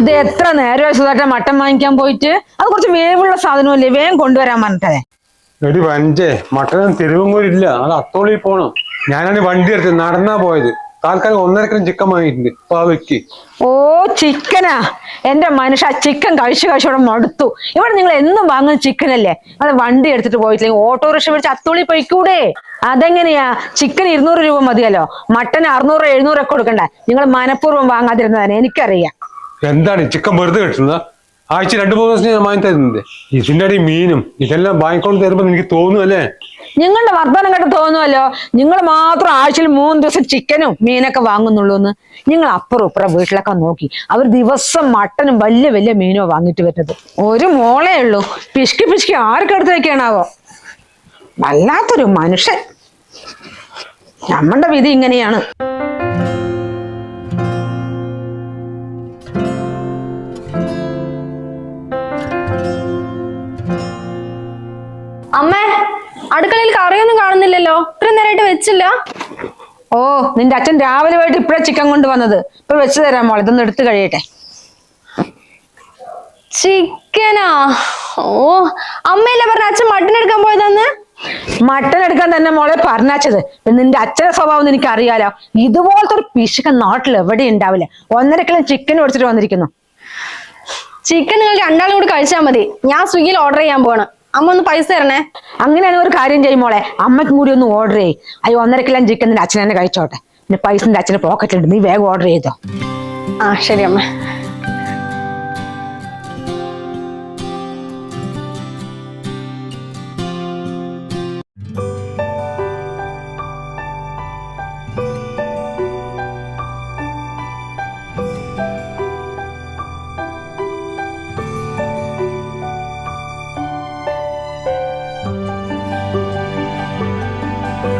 ഇത് എത്ര നേരം സുധാട്ട മട്ടൻ വാങ്ങിക്കാൻ പോയിട്ട്? അത് കുറച്ച് വേവുള്ള സാധനമല്ലേ? വേഗം കൊണ്ടുവരാൻ പറഞ്ഞിട്ടേ. എടി വഞ്ചേ മട്ടനും ഇല്ല. അത് അത്തോളി പോണം. ഞാനാണ് വണ്ടി എടുത്ത് നടന്നാ പോയത്. താൽക്കാലം ഒന്നര കിലോ ചിക്കൻ വാങ്ങിയിട്ടുണ്ട്. ഓ ചിക്കനാ? എന്റെ മനുഷ്യ ചിക്കൻ കഴിച്ചു കഴിച്ചോടെ മടുത്തു. ഇവിടെ നിങ്ങൾ എന്നും വാങ്ങുന്ന ചിക്കൻ അല്ലേ അത് വണ്ടി എടുത്തിട്ട് പോയിട്ടില്ലെങ്കിൽ ഓട്ടോറിക്ഷ പിടിച്ച് അത്തോളി പോയിക്കൂടെ? അതെങ്ങനെയാ? ചിക്കൻ ഇരുന്നൂറ് രൂപ മതിയല്ലോ. മട്ടൻ അറുന്നൂറ് എഴുന്നൂറൊക്കെ കൊടുക്കണ്ട? നിങ്ങൾ മനഃപൂർവം വാങ്ങാതിരുന്നതാണ് എനിക്കറിയാം. എന്താണ് ചിക്കൻ വെറുതെ കിട്ടുന്നത്? ആഴ്ച രണ്ടു മൂന്ന് ദിവസം ഞാൻ വാങ്ങി തരുന്നത്. ഇതിന്റെ അടി മീനും ഇതെല്ലാം വാങ്ങിക്കൊണ്ട് തരുമ്പോ എനിക്ക് തോന്നുന്നല്ലേ നിങ്ങളുടെ വർത്തമാനം കേട്ട് തോന്നുമല്ലോ നിങ്ങൾ മാത്രം ആഴ്ചയിൽ മൂന്ന് ദിവസം ചിക്കനും മീനൊക്കെ വാങ്ങുന്നുള്ളൂ എന്ന്. നിങ്ങൾ അപ്പുറം ഇപ്പുറം വീട്ടിലൊക്കെ നോക്കി. അവർ ദിവസം മട്ടനും വലിയ വലിയ മീനോ വാങ്ങിട്ട് വരുന്നത്. ഒരു മോളേ ഉള്ളൂ. പിഷ്കി പിശുക്കി ആർക്കെടുത്ത് വെക്കാണാവോ വല്ലാത്തൊരു മനുഷ്യൻ. നമ്മളുടെ വിധി ഇങ്ങനെയാണ്. അമ്മേ അടുക്കളയിൽ കറിയൊന്നും കാണുന്നില്ലല്ലോ. ഇത്രയും നേരമായിട്ട് വെച്ചില്ല. ഓ നിന്റെ അച്ഛൻ രാവിലെ പോയിട്ട് ഇപ്പഴേ ചിക്കൻ കൊണ്ടുവന്നത്. ഇപ്പൊ വെച്ച് തരാം മോളെ ഇതൊന്ന് എടുത്തു കഴിയട്ടെ. ചിക്കനാ? ഓ അമ്മയല്ലേ പറഞ്ഞ അച്ഛൻ മട്ടൻ എടുക്കാൻ പോയതെന്ന്? മട്ടൻ എടുക്കാൻ തന്നെ മോളെ പറഞ്ഞത് നിന്റെ അച്ഛന്റെ സ്വഭാവം എനിക്ക് അറിയാലോ ഇതുപോലത്തെ ഒരു പിശുക്കൻ നാട്ടിൽ എവിടെ ഉണ്ടാവില്ല. ഒന്നര കിലോ ചിക്കൻ ഓടിച്ചിട്ട് വന്നിരിക്കുന്നു. ചിക്കൻ നിങ്ങൾ രണ്ടാളും കൂടി കഴിച്ചാൽ മതി. ഞാൻ സ്വിഗ്ഗിയിൽ ഓർഡർ ചെയ്യാൻ പോവാണ്. അമ്മ ഒന്ന് പൈസ തരണേ. അങ്ങനെയാണ് ഒരു കാര്യം ചെയ്യും മോളെ. അമ്മയ്ക്കും കൂടി ഒന്ന് ഓർഡർ ചെയ്യ്. അയ്യോ ഒന്നര കിലോ ചിക്കൻ നിന്റെ അച്ഛൻ തന്നെ കഴിച്ചോട്ടെ. പിന്നെ പൈസ നിന്റെ അച്ഛന്റെ പോക്കറ്റിലുണ്ട് നീ വേഗം ഓർഡർ ചെയ്തോ. ആ ശരി അമ്മ.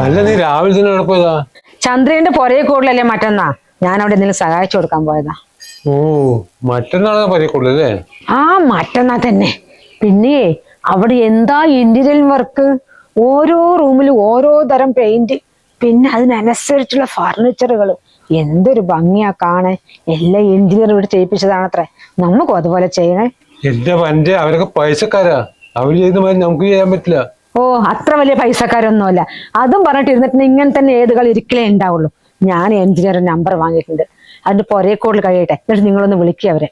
അല്ല നീ രാവിലെ തന്നെ എവിടെ പോയതാ? ചന്ദ്രന്റെ പുറകെ കൂടുതലല്ലേ മറ്റന്നാ? ഞാൻ അവിടെ എന്തെങ്കിലും സഹായിച്ചു കൊടുക്കാൻ പോയതാ. ഓ മറ്റന്നാളെ പരിക്കുള്ളൂ അല്ലേ ആ മറ്റന്നാ തന്നെ. പിന്നെ അവിടെ എന്താ ഇന്റീരിയൽ വർക്ക് ഓരോ റൂമിലും ഓരോ തരം പെയിന്റ് പിന്നെ അതിനനുസരിച്ചുള്ള ഫർണിച്ചറുകൾ എന്തൊരു ഭംഗിയാ കാണേ എല്ലാ എഞ്ചിനീയർ ഇവിടെ ചെയ്യിപ്പിച്ചതാണത്രേ. നമുക്കും അതുപോലെ ചെയ്യണേ. എന്റെ പഞ്ച് അവരൊക്കെ പൈസക്കാരാ. അവർ ചെയ്ത മാതിരി നമുക്ക് ചെയ്യാൻ പറ്റില്ല. ഓ അത്ര വലിയ പൈസക്കാരൊന്നുമല്ല. അതും പറഞ്ഞിട്ട് ഇരുന്നിട്ട് ഇങ്ങനെ തന്നെ ഏത് കളി ഒരിക്കലേ ഉണ്ടാവുള്ളൂ. ഞാൻ എഞ്ചിനീയർ നമ്പർ വാങ്ങിയിട്ടുണ്ട്. അതിന്റെ പൊരേ കൂടുതൽ കഴിയട്ടെ. എന്നിട്ട് നിങ്ങളൊന്ന് വിളിക്കുക അവരെ.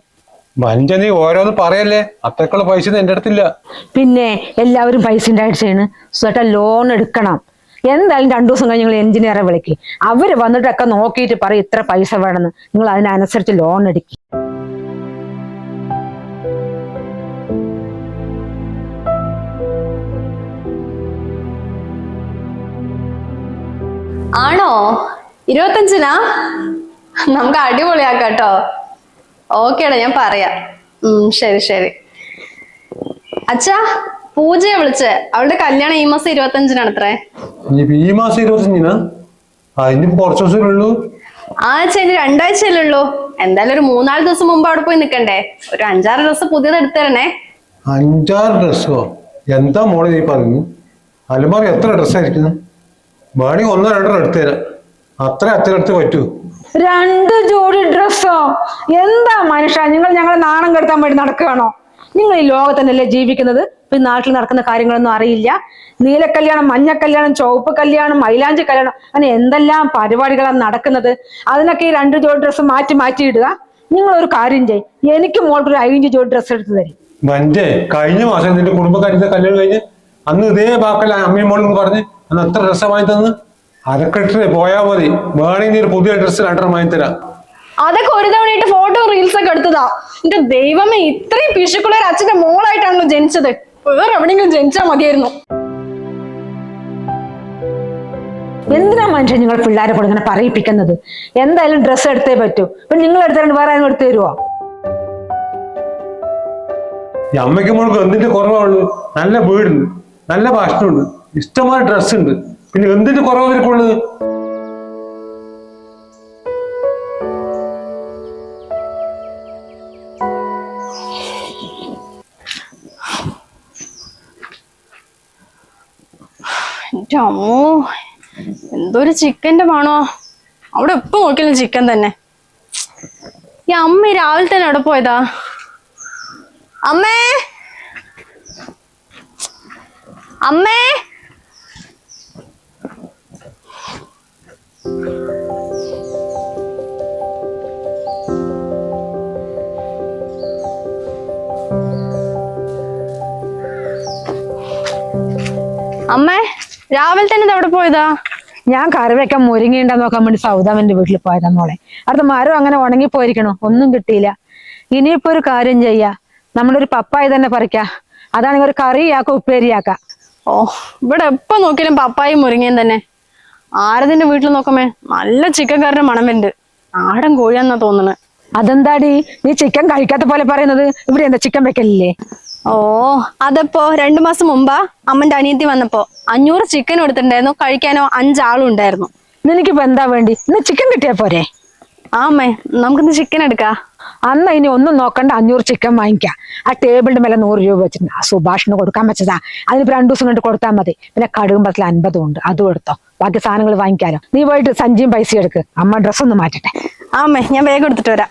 വഞ്ച നീ ഓരോന്ന് പറയല്ലേ? അത്രക്കുള്ള പൈസ എന്റെ അടുത്തില്ല. പിന്നെ എല്ലാവരും പൈസ ഉണ്ടായിട്ട് ചെയ്യണ്. സ്വട്ട ലോൺ എടുക്കണം. എന്തായാലും രണ്ടു ദിവസം കഴിഞ്ഞ് നിങ്ങൾ എഞ്ചിനീയറെ വിളിക്കും. അവർ വന്നിട്ടൊക്കെ നോക്കിയിട്ട് പറയും ഇത്ര പൈസ വേണമെന്ന്. നിങ്ങൾ അതിനനുസരിച്ച് ലോൺ എടുക്കും. ആണോ? ഇരുപത്തഞ്ചിനാ? നമുക്ക് അടിപൊളിയാക്കാട്ടോ. ഓക്കേടാ ഞാൻ പറയാ. ഉം ശരി ശരി. അച്ഛാ പൂജയെ വിളിച്ച്. അവളുടെ കല്യാണം ഈ മാസം ഇരുപത്തഞ്ചിനാണ് അത്രേ ഈ മാസം ഇരുപത്തഞ്ചിനാ? കുറച്ച് ദിവസമേ ഉള്ളൂ. ആ ഇനി രണ്ടാഴ്ചയല്ലേ ഉള്ളൂ. എന്തായാലും ഒരു മൂന്നാൽ ദിവസം മുമ്പ് അവിടെ പോയി നിക്കണ്ടേ? ഒരു അഞ്ചാറ് ഡ്രസ്സ് പുതിയത് എടുത്തരണേ. അഞ്ചാറ് ഡ്രസ്സോ? എന്താ മോളെ നീ പറഞ്ഞു അലമാറി എത്ര ഡ്രസ്സായിരിക്കുന്നു? വേണമെങ്കിൽ ഒന്നോ രണ്ടോ എടുത്തു തരാം അത്ര അത്ര എടുത്ത് പറ്റൂ. രണ്ട് ജോഡി ഡ്രസ്സോ? എന്താ മനുഷ്യ നിങ്ങൾ ഞങ്ങളെ നാണം കെടുത്താൻ വേണ്ടി നടക്കുകയാണോ? നിങ്ങൾ ഈ ലോകത്തന്നല്ലേ ജീവിക്കുന്നത്? ഇപ്പൊ ഈ നാട്ടിൽ നടക്കുന്ന കാര്യങ്ങളൊന്നും അറിയില്ല. നീലക്കല്യാണം മഞ്ഞക്കല്യാണം മഞ്ഞ കല്യാണം ചുവപ്പ് കല്യാണം മൈലാഞ്ചി കല്യാണം അങ്ങനെ എന്തെല്ലാം പരിപാടികളാണ് നടക്കുന്നത്? അതിനൊക്കെ ഈ രണ്ട് ജോഡി ഡ്രസ്സ് മാറ്റി മാറ്റി ഇടുക. നിങ്ങൾ ഒരു കാര്യം ചെയ്യും. എനിക്ക് മോൾക്ക് ഒരു അഞ്ച് ജോഡി ഡ്രസ്സ് എടുത്ത് തരും. കഴിഞ്ഞ മാസം നിന്റെ കുടുംബക്കാരിന്റെ കല്യാണം കഴിഞ്ഞ് അന്ന് ഇതേ ബാക്കല്ല അമ്മയും മോളും പറഞ്ഞ് അന്ന് എത്ര ഡ്രസ്സാ വാങ്ങി തന്ന് അരക്കെട്ടിന് പോയാ മതി. വേണമെങ്കിൽ ഒരു പുതിയ ഡ്രസ്സ് രണ്ടെണ്ണം വാങ്ങി തരാം അതൊക്കെ ഒരു തവണയായിട്ട് ഫോട്ടോ റീൽസ് ഒക്കെ എടുത്തതാ. എന്റെ ദൈവമേ ഇത്രയും പിശുക്കുള്ള ഒരു അച്ഛന്റെ മോളായിട്ടാണല്ലോ ജനിച്ചത്. വേറെ എവിടെയെങ്കിലും ജനിച്ചാൽ മതിയായിരുന്നു. എന്തിനാ മനുഷ്യൻ നിങ്ങൾ പിള്ളേരെ കൊണ്ട് ഇങ്ങനെ പറയിപ്പിക്കുന്നത്? എന്തായാലും ഡ്രസ്സ് എടുത്തേ പറ്റൂ. ഇപ്പൊ നിങ്ങൾ എടുത്തിട്ട് വേറെ ആരും എടുത്തു തരുമോ ഈ അമ്മയ്ക്ക് മോൾക്ക് എന്തിന്റെ കുറവാണുള്ളൂ നല്ല വീടുണ്ട്. നല്ല ഭാഷണമുണ്ട് ഇഷ്ടമായ ഡ്രസ് ഉണ്ട്. പിന്നെ എന്തിന്റെ കുറവ് അവർക്കുള്ളത് എന്റെ അമ്മോ എന്തൊരു ചിക്കന്റെ മണോ? അവിടെ എപ്പോ നോക്കിയാലും ചിക്കൻ തന്നെ. ഈ അമ്മ രാവിലെ തന്നെ അവിടെ പോയതാ? അമ്മേ! അമ്മേ. അമ്മേ രാവിലെ തന്നെ എവിടെ പോയതാ? ഞാൻ കറി വെക്കാൻ നോക്കാൻ വേണ്ടി സൗദാമന്റെ വീട്ടിൽ പോയതാ മോളെ. അടുത്ത മരം അങ്ങനെ ഉണങ്ങി പോയിരിക്കണോ ഒന്നും കിട്ടിയില്ല. ഇനിയിപ്പോ ഒരു കാര്യം ചെയ്യാ. നമ്മളൊരു പപ്പായി തന്നെ പറിക്കാ. അതാണെങ്കിൽ ഒരു കറിയാക്ക ഉപ്പേരിയാക്ക. ഓ ഇവിടെ എപ്പോ നോക്കിയാലും പപ്പായും മുരിങ്ങയും തന്നെ. ആരതിന്റെ വീട്ടിൽ നോക്കമേ നല്ല ചിക്കൻ മണം വരുന്നുണ്ട് നാടൻ കോഴിയാന്നാ തോന്നണ്. അതെന്താടി? നീ ചിക്കൻ കഴിക്കാത്ത പോലെ പറയുന്നത്. ഇവിടെ എന്താ ചിക്കൻ വെക്കലില്ലേ? ഓ അതപ്പോ രണ്ടു മാസം മുമ്പാ അമ്മന്റെ അനിയത്തി വന്നപ്പോ അഞ്ഞൂറ് ചിക്കൻ കൊടുത്തിട്ടുണ്ടായിരുന്നു കഴിക്കാനോ അഞ്ചാളും ഉണ്ടായിരുന്നു. നിനക്കിപ്പോ എന്താ വേണ്ടി? ഇന്ന് ചിക്കൻ കിട്ടിയാ പോരെ? ആ അമ്മേ നമുക്കിന്ന് ചിക്കൻ എടുക്കാ. അന്ന് ഇനി ഒന്നും നോക്കണ്ട അഞ്ഞൂറ് ചിക്കൻ വാങ്ങിക്കാം. ആ ടേബിളിന്റെ മേലെ നൂറ് രൂപ വെച്ചിട്ടുണ്ട്. ആ സുഭാഷിന് കൊടുക്കാൻ വെച്ചതാ അതിനിപ്പോ രണ്ടു ദിവസം കൊണ്ട് കൊടുത്താൽ മതി. പിന്നെ കടുകും പത്തിൽ അൻപതും ഉണ്ട്. അതും എടുത്തോ. ബാക്കി സാധനങ്ങൾ വാങ്ങിക്കാലോ. നീ പോയിട്ട് സഞ്ചിയും പൈസ എടുക്ക്. അമ്മ ഡ്രസ്സ് ഒന്ന് മാറ്റട്ടെ. അമ്മേ ഞാൻ വേഗം എടുത്തിട്ട് വരാം.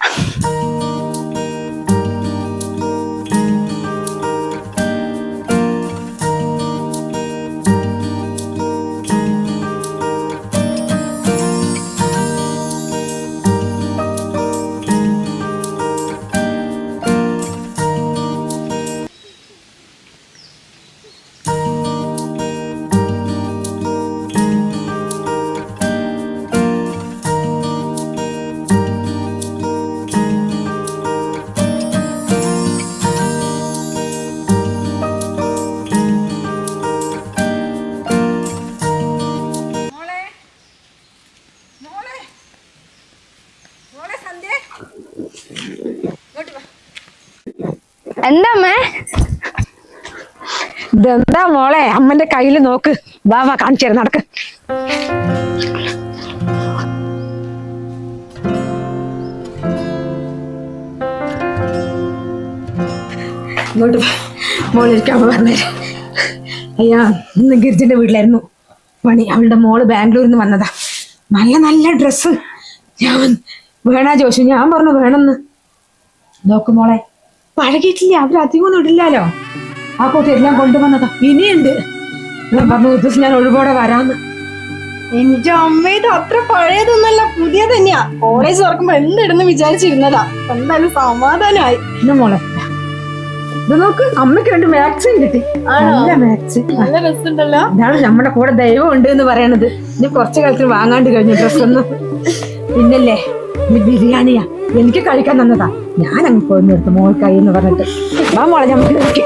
എന്താ ഇതെന്താ മോളെ? അമ്മന്റെ കയ്യിൽ നോക്ക്. വാ കാണിച്ചു തരാം നടക്ക്. ഇങ്ങോട്ട് പറഞ്ഞേരാ അയ്യാ ഇന്ന് ഗിരിജിന്റെ വീട്ടിലായിരുന്നു പണി. അവളുടെ മോൾ ബാംഗ്ലൂരിൽ നിന്ന് വന്നതാ. നല്ല നല്ല ഡ്രസ്സ്. ഞാൻ വേണാ ജോഷു ഞാൻ പറഞ്ഞു വേണമെന്ന്. നോക്ക് മോളെ പഴകിയിട്ടില്ല അവർ അധികം ഒന്നും ഇടില്ലാലോ? ആ കൂട്ടി എല്ലാം കൊണ്ടുവന്നതാ. ഇനിയുണ്ട്. ഞാൻ പറഞ്ഞു ഉദ്ദേശം ഞാൻ ഒഴിവോടെ വരാന്ന്. എന്റെ അമ്മ ഇത് അത്ര പഴയതൊന്നല്ല പുതിയ തന്നെയാ. കോളേജ് തുറക്കുമ്പോ എന്തിടുന്ന് വിചാരിച്ചിരുന്നതാ. എന്തായാലും സമാധാനമായി ഇന്ന് മോളെ. ഇത് നോക്ക് അമ്മയ്ക്ക് രണ്ട് വാക്സിൻ കിട്ടി. നല്ല നല്ല ഇതാണ് നമ്മുടെ കൂടെ ദൈവം ഉണ്ട് എന്ന് പറയണത്. ഇനി കുറച്ചു കാലത്തിന് വാങ്ങാണ്ട് കഴിഞ്ഞു ഡ്രസ് ഒന്നും പിന്നല്ലേ? ബിരിയാണിയാ. എനിക്ക് കഴിക്കാൻ തന്നതാ. ഞാൻ അങ്ങ് പോയി എടുത്തു മോൾക്കായി എന്ന് പറഞ്ഞിട്ട്. വാ മോളെ കഴിക്കും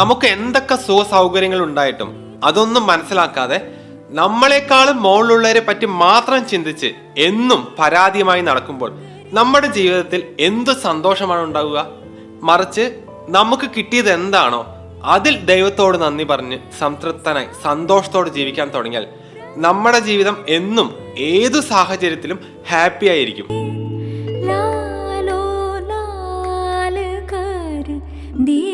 നമുക്ക് എന്തൊക്കെ സുഖ സൗകര്യങ്ങൾ ഉണ്ടായിട്ടും അതൊന്നും മനസ്സിലാക്കാതെ നമ്മളെക്കാളും മുകളിലുള്ളവരെ പറ്റി മാത്രം ചിന്തിച്ച് എന്നും പരാതിയുമായി നടക്കുമ്പോൾ നമ്മുടെ ജീവിതത്തിൽ എന്ത് സന്തോഷമാണ് ഉണ്ടാവുക? മറിച്ച് നമുക്ക് കിട്ടിയത് എന്താണോ അതിൽ ദൈവത്തോട് നന്ദി പറഞ്ഞ് സംതൃപ്തനായി സന്തോഷത്തോടെ ജീവിക്കാൻ തുടങ്ങിയാൽ നമ്മുടെ ജീവിതം എന്നും ഏതു സാഹചര്യത്തിലും ഹാപ്പി ആയിരിക്കും. ദീ